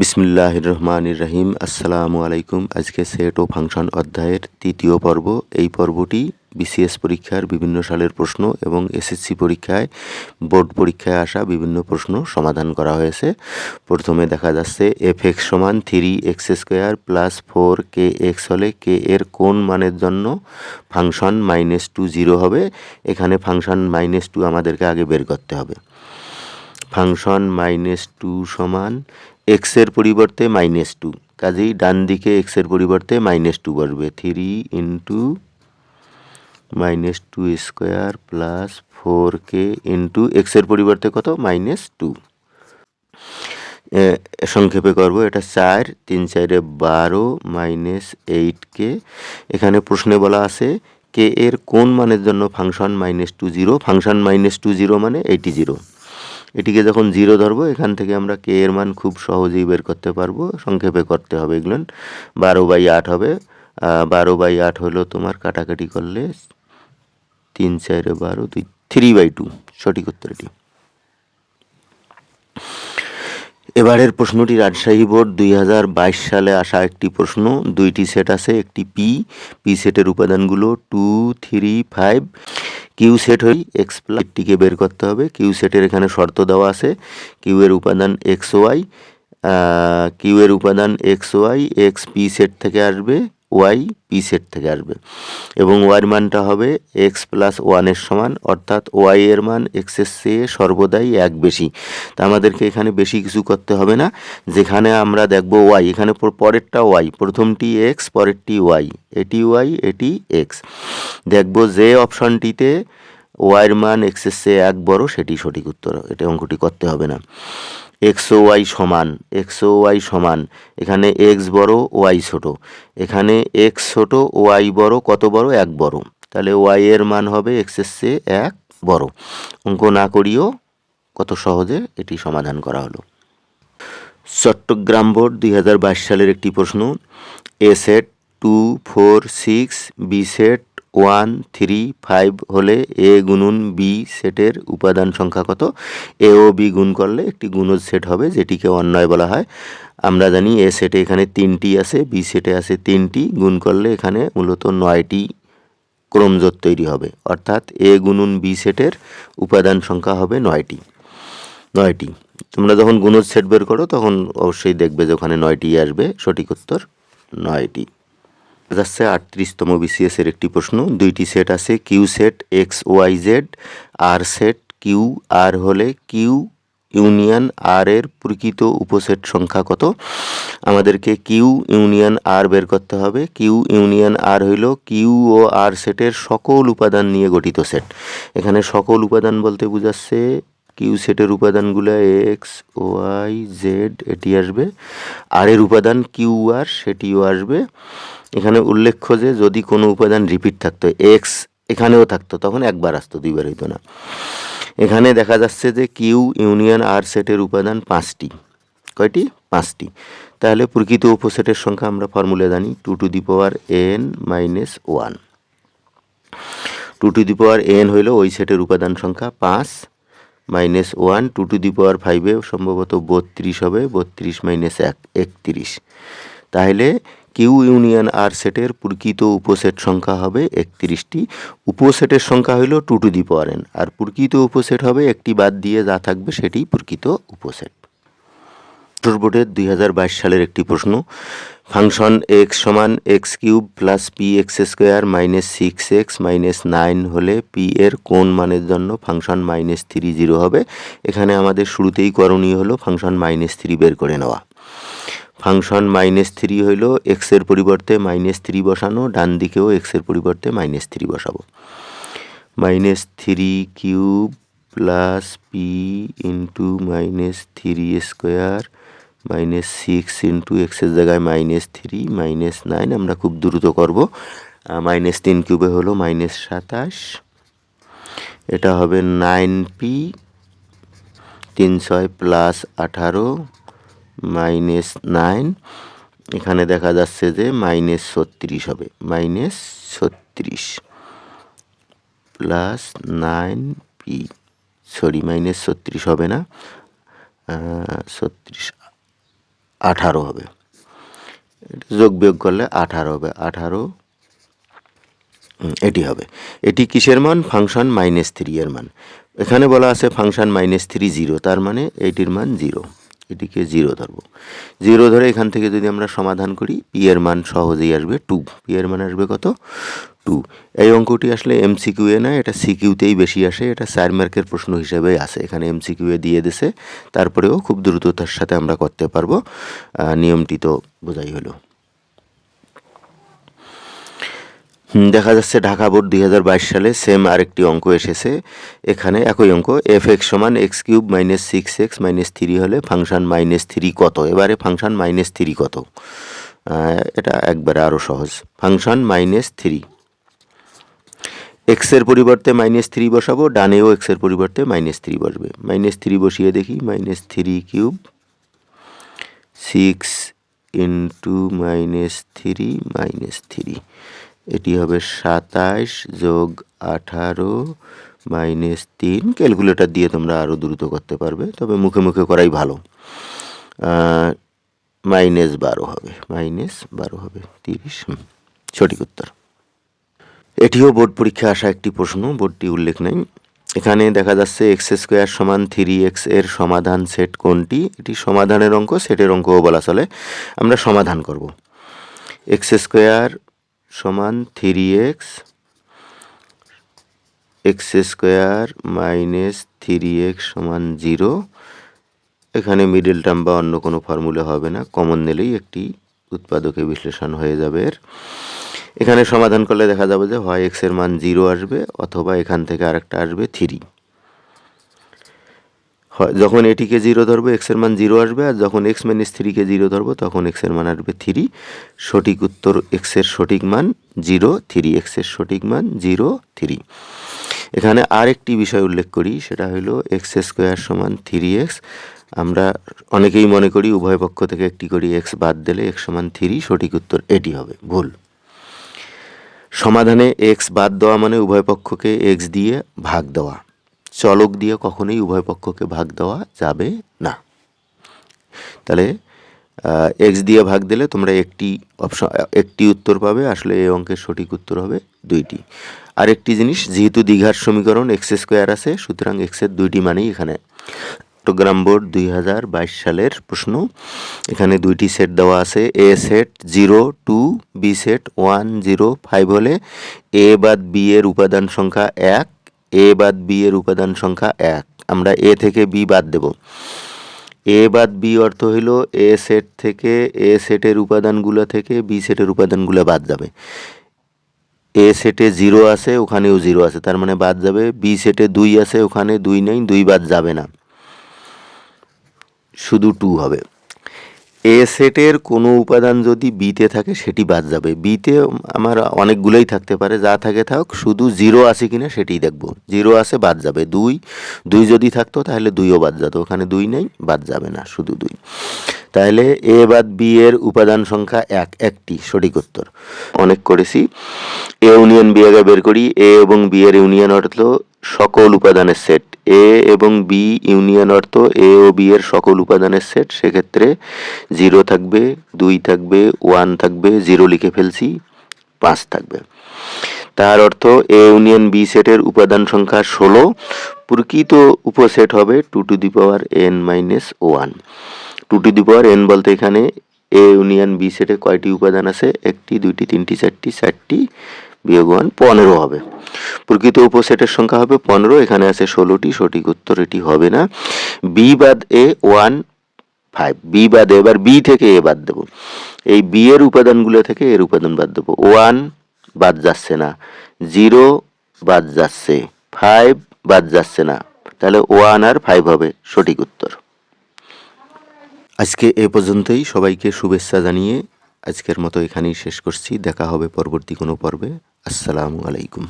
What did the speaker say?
বিসমিল্লাহ রহমানির রহিম আসসালামু আলাইকুম। আজকে সেট ও ফাংশন অধ্যায়ের তৃতীয় পর্ব। এই পর্বটি বিসিএস পরীক্ষার বিভিন্ন সালের প্রশ্ন এবং এসএসসি পরীক্ষায়, বোর্ড পরীক্ষায় আসা বিভিন্ন প্রশ্ন সমাধান করা হয়েছে। প্রথমে দেখা যাচ্ছে এফ এক্স সমান three X square plus four K X হলে কে এর কোন মানের জন্য ফাংশন মাইনাস টু জিরো হবে? এখানে ফাংশন মাইনাস টু আমাদেরকে আগে বের করতে হবে। ফাংশন মাইনাস টু সমান এক্সের পরিবর্তে মাইনাস টু কাজেই ডান দিকে এক্সের পরিবর্তে মাইনাস টু বসবে three into minus two square plus four K into এক্সের পরিবর্তে কত? মাইনাস টু সংক্ষেপে করব, এটা চার, তিন চারে বারো মাইনাস এইট কে এখানে প্রশ্নে বলা আছে কে এর কোন মানের জন্য function minus two zero function minus two zero মানে এইটি জিরো এটিকে যখন জিরো ধরবো, এখান থেকে আমরা কে এর মান খুব সহজেই বের করতে পারব। সংক্ষেপে করতে হবে এগুলো। বারো বাই আট হবে। বারো বাই আট হলো তোমার কাটাকাটি করলে তিন চারে বারো দুই থ্রি বাই টু সঠিক উত্তর এটি। এবারের প্রশ্নটি রাজশাহী বোর্ড দুই হাজার বাইশ সালে আসা একটি প্রশ্ন। দুইটি সেট আছে, একটি পি পি সেটের উপাদানগুলো two three five Q set হই এক্স প্লাসটিকে বের করতে হবে। কিউ সেটের এখানে শর্ত দেওয়া আছে। কিউ এর উপাদান এক্স ওয়াই কিউ এর উপাদান X Y X P set থেকে আসবে। ওয়াই পি সেট থেকে আসবে। এবং ওয়াইয়ের মানটা হবে এক্স প্লাস ওয়ানের সমান, অর্থাৎ ওয়াই এর মান এক্সের চেয়ে সর্বদাই এক বেশি। তা আমাদেরকে এখানে বেশি কিছু করতে হবে না। যেখানে আমরা দেখব ওয়াই এখানে পরেরটা ওয়াই প্রথমটি এক্স পরেরটি ওয়াই এটি ওয়াই এটি এক্স দেখব যে অপশনটিতে ওয়াইয়ের মান এক্সের চেয়ে এক বড়, সেটি সঠিক উত্তর এটা অঙ্কটি করতে হবে না। এক্সও ওয়াই সমান এক্সও ওয়াই সমান, এখানে এক্স বড় ওয়াই ছোট, এখানে এক্স ছোট ওয়াই বড়, কত বড়, এক বড়, তাহলে ওয়াই এর মান হবে এক্সের চেয়ে এক বড়, অঙ্ক না করিও কত সহজে এটি সমাধান করা হলো। চট্টগ্রাম বোর্ড দুই হাজার বাইশ সালের একটি প্রশ্ন A set two four six B set one, three, five হলে এ গুণুন বি সেটের উপাদান সংখ্যা কত? এ ও বি গুণ করলে একটি গুণজ সেট হবে, যেটিকে অন্যয় বলা হয়। আমরা জানি এ সেটে এখানে তিনটি আছে, বি সেটে আছে তিনটি, গুণ করলে এখানে মূলত নয়টি ক্রমজোট তৈরি হবে। অর্থাৎ এ গুণুন বি সেটের উপাদান সংখ্যা হবে নয়টি। নয়টি। তোমরা যখন গুণজ সেট বের করো, তখন অবশ্যই দেখবে যে ওখানে নয়টি আসবে। সঠিক উত্তর নয়টি। যাচ্ছে আটত্রিশতম বিসিএস এর একটি প্রশ্ন। দুইটি সেট আছে Q set X Y Z আর সেট কিউ আর হলে কিউ ইউনিয়ন আর এর প্রকৃত উপসেট সংখ্যা কত? আমাদেরকে কিউ ইউনিয়ন আর বের করতে হবে। কিউ ইউনিয়ন আর হইল কিউ ও আর সেটের সকল উপাদান নিয়ে গঠিত সেট এখানে সকল উপাদান বলতে বোঝাচ্ছে কিউ সেটের উপাদানগুলো এক্স ওয়াই জেড এটি আসবে। আর এর উপাদান কিউ আর সেটিও আসবে। এখানে উল্লেখ্য যে যদি কোনো উপাদান রিপিট থাকতো এক্স এখানেও থাকতো, তখন একবার আসতো, দুইবার হইতো না। এখানে দেখা যাচ্ছে যে কিউ ইউনিয়ন আর সেটের উপাদান পাঁচটি। কয়টি? পাঁচটি। তাহলে প্রকৃত উপসেটের সংখ্যা আমরা ফর্মুলা জানি two to the power N minus one two to the power N হইল ওই সেটের উপাদান সংখ্যা, পাঁচ। Minus one, two to the power ফাইভে সম্ভবত বত্রিশ হবে, বত্রিশ মাইনাস এক, একত্রিশ। তাহলে কিউ ইউনিয়ন আর সেটের প্রকৃত উপসেট সংখ্যা হবে একত্রিশটি। উপসেটের সংখ্যা হইল two to the power N আর প্রকৃত উপসেট হবে একটি বাদ দিয়ে যা থাকবে সেটি প্রকৃত উপসেট। বোর্ডের দুই সালের একটি প্রশ্ন ফাংশন এক্স সমান X cube plus P X square minus six X minus nine হলে পি এর কোন মানের জন্য ফাংশন মাইনাস থ্রি জিরো হবে? এখানে আমাদের শুরুতেই করণীয় হলো ফাংশন মাইনাস থ্রি বের করে নেওয়া। ফাংশন মাইনাস থ্রি হইল এক্সের পরিবর্তে মাইনাস থ্রি বসানো, ডান দিকেও এক্সের পরিবর্তে মাইনাস থ্রি বসাবো। Minus three cube plus P into minus three square minus six into এক্সের জায়গায় মাইনাস থ্রি মাইনাস নাইন আমরা খুব দ্রুত করব। মাইনাস তিন কিউবে হলো মাইনাস সাতাশ। এটা হবে নাইন পি তিন ছয় প্লাস আঠারো মাইনাস নাইন এখানে দেখা যাচ্ছে যে মাইনাস ছত্রিশ হবে। মাইনাস ছত্রিশ plus nine P sorry minus ছত্রিশ হবে না। ছত্রিশ আঠারো হবে। যোগ বিয়োগ করলে আঠারো হবে। আঠারো এটি হবে। এটি কিসের মান? ফাংশন মাইনাস থ্রি এর মান। এখানে বলা আছে ফাংশন মাইনাস থ্রি জিরো তার মানে এটির মান জিরো এটিকে জিরো ধরবো। জিরো ধরে এখান থেকে যদি আমরা সমাধান করি পি এর মান সহজেই আসবে টু পি এর মান আসবে কত? টু এই অঙ্কটি আসলে এমসিকিউ এ না, এটা সিকিউতেই বেশি আসে, এটা চার মার্কের প্রশ্ন হিসেবে আসে এখানে এমসিকিউ এ দিয়ে দেশে তারপরেও খুব দ্রুততার সাথে আমরা করতে পারব। নিয়মটি তো বোঝাই হলো। দেখা যাচ্ছে ঢাকা বোর্ড দুই হাজার বাইশ সালে সেম আরেকটি অঙ্ক এসেছে। এখানে একই অঙ্ক, এফ এক্স সমান X cube minus six X minus three হলে ফাংশান মাইনাস থ্রি কত? এবারে ফাংশান মাইনাস থ্রি কত? এটা একবারে আরও সহজ। Function minus three. এক্সের পরিবর্তে মাইনাস থ্রি বসাবো, ডানেও এক্সের পরিবর্তে মাইনাস থ্রি বসবে। মাইনাস থ্রি বসিয়ে দেখি, minus three cube six into minus three minus three. এটি হবে সাতাশ যোগ আঠারো মাইনাস তিন। ক্যালকুলেটর দিয়ে তোমরা আরও দ্রুত করতে পারবে, তবে মুখে মুখে করাই ভালো। মাইনাস বারো হবে, মাইনাস বারো হবে, তিরিশ। সঠিক উত্তর। এটিও বোর্ড পরীক্ষায় আসা একটি প্রশ্ন, বোর্ডটি উল্লেখ নেই। এখানে দেখা যাচ্ছে এক্স স্কোয়ার সমান থ্রি এক্সের সমাধান সেট কোনটি? এটি সমাধানের অঙ্ক সেটের অঙ্কও বলা চলে। আমরা সমাধান করব। এক্স স্কোয়ার সমান three X X square minus three X সমান জিরো। এখানে মিডল টার্ম বা অন্য কোনো ফর্মুলা হবে না, কমন নিলেই একটি উৎপাদকে বিশ্লেষণ হয়ে যাবে এর। এখানে সমাধান করলে দেখা যাবে যে হয় এক্সের মান জিরো আসবে অথবা এখান থেকে আরেকটা আসবে থ্রি। যখন এটিকে জিরো ধরবো এক্সের মান জিরো আসবে, আর যখন এক্স মাইনাস থ্রিকে জিরো ধরবো, তখন এক্সের মান আসবে থ্রি সঠিক উত্তর এক্সের সঠিক মান জিরো থ্রি এক্সের সঠিক মান জিরো থ্রি এখানে আরেকটি বিষয় উল্লেখ করি, সেটা হলো এক্স স্কোয়ার সমান থ্রি এক্স আমরা অনেকেই মনে করি, উভয় পক্ষ থেকে একটি করে এক্স বাদ দিলে এক্স সমান থ্রি সঠিক উত্তর এটি হবে। ভুল। সমাধানে এক্স বাদ দেওয়া মানে উভয় পক্ষকে এক্স দিয়ে ভাগ দেওয়া। চলক দিয়ে কখনোই উভয় পক্ষকে ভাগ দেওয়া যাবে না। তাহলে এক্স দিয়ে ভাগ দিলে তোমরা একটি অপশন একটি উত্তর পাবে, আসলে এই অঙ্কের সঠিক উত্তর হবে দুইটি। আর একটি জিনিস, যেহেতু দীঘার সমীকরণ এক্স স্কোয়ার আছে, সুতরাং এক্সের দুইটি মানেই এখানে। চট্টগ্রাম বোর্ড দুই হাজার বাইশ সালের প্রশ্ন, এখানে দুইটি সেট দেওয়া আছে A set zero two B set one zero five হলে এ বাদ বি এর উপাদান সংখ্যা এক এ বাদ বি এর উপাদান সংখ্যা এক। আমরা এ থেকে বি বাদ দেব। এ বাদ বি অর্থ হইল এ সেট থেকে এ সেটের উপাদানগুলো থেকে বি সেটের উপাদানগুলো বাদ যাবে। এ সেটে জিরো আছে, ওখানেও জিরো আছে। তার মানে বাদ যাবে। বি সেটে দুই আছে, ওখানে দুই নেই, দুই বাদ যাবে না। শুধু টু হবে। এ সেটের কোনো উপাদান যদি বিতে থাকে, সেটি বাদ যাবে। বিতে আমার অনেকগুলোই থাকতে পারে, যা থাকে থাক, শুধু জিরো আছে কিনা সেটি দেখব। জিরো আছে, বাদ যাবে। দুই দুই যদি থাকতো, তাহলে দুইও বাদ যেত। ওখানে দুই নেই, বাদ যাবে না, শুধু দুই। তাহলে এ বাদ বি এর উপাদান সংখ্যা এক, একটি, সঠিক উত্তর। অনেক করেছি। এ ইউনিয়ন বি আগে বের করি। এ এবং বি এর ইউনিয়ন অর্থ সকল উপাদানের সেট এ এবং বি ইউনিয়ন অর্থ এ ও বি এর সকল উপাদানের সেট সেক্ষেত্রে জিরো থাকবে, দুই থাকবে ওয়ান থাকবে জিরো লিখে ফেলছি, পাঁচ থাকবে। তার অর্থ এ ইউনিয়ন বি সেটের উপাদান সংখ্যা ষোলো, প্রকৃত উপসেট হবে two to the power N minus one two to the power N বলতে এখানে এ ইউনিয়ন বি সেটে কয়টি উপাদান আছে? একটি, দুইটি, তিনটি, চারটি চারটি বিয়োগ ওয়ান পনেরো হবে। প্রকৃত উপসেটের সংখ্যা হবে পনেরো, এখানে আছে ষোলোটি, সঠিক উত্তর এটি হবে না। বি বাদ এ ওয়ান ফাইভ বি বাদ এবার বি থেকে এ বাদ দেবো। এই বি এর উপাদানগুলো থেকে এর উপাদান বাদ দেবো। ওয়ান বাদ যাচ্ছে না জিরো বাদ যাচ্ছে ফাইভ বাদ যাচ্ছে না। তাহলে ওয়ান আর ফাইভ হবে, সঠিক উত্তর। আজকে এ পর্যন্তই, সবাইকে শুভেচ্ছা জানিয়ে আজকের মতো এখানেই শেষ করছি। দেখা হবে পরবর্তী কোনো পর্বে। আসসালামু আলাইকুম।